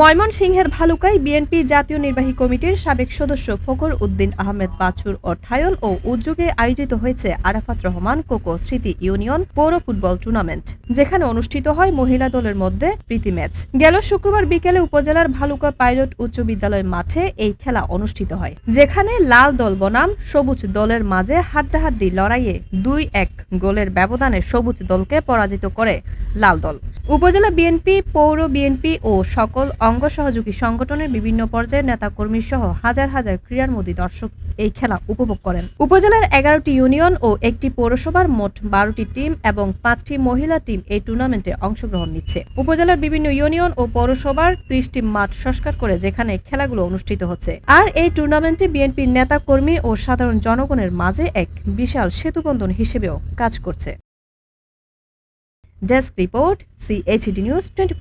ময়মনসিংহের ভালুকায় বিএনপি জাতীয় নির্বাহী কমিটির সাবেক সদস্য ফকর উদ্দিন আহমেদ বাছুর অর্থায়ন ও উদ্যোগে আয়োজিত হয়েছে আরাফাত রহমান কোকো স্মৃতি ইউনিয়ন পৌর ফুটবল টুর্নামেন্ট, যেখানে অনুষ্ঠিত হয় মহিলা দলের মধ্যে প্রীতি ম্যাচ। গেল শুক্রবার বিকেলে উপজেলার ভালুকা পাইলট উচ্চ বিদ্যালয় মাঠে এই খেলা অনুষ্ঠিত হয়, যেখানে লাল দল বনাম সবুজ দলের মাঝে হাড্ডাহাড্ডি লড়াইয়ে দুই এক গোলের ব্যবধানে সবুজ দলকে পরাজিত করে লাল দল। উপজেলা বিএনপি, পৌর বিএনপি ও সকল অঙ্গ সহযোগী সংগঠনের বিভিন্ন পর্যায়ের নেতাকর্মী সহ হাজার হাজার ক্রীড়ামোদী দর্শক এই খেলা উপভোগ করেন। উপজেলার এগারোটি ইউনিয়ন ও একটি পৌরসভার মোট বারোটি টিম এবং পাঁচটি মহিলা টিম এই টুর্নামেন্টে অংশগ্রহণ নিচ্ছে। উপজেলার বিভিন্ন ইউনিয়ন ও পৌরসভার ত্রিশটি মাঠ সংস্কার করে যেখানে খেলাগুলো অনুষ্ঠিত হচ্ছে। আর এই টুর্নামেন্টে বিএনপির নেতাকর্মী ও সাধারণ জনগণের মাঝে এক বিশাল সেতুবন্ধন হিসেবেও কাজ করছে। Desk report, CHD news twenty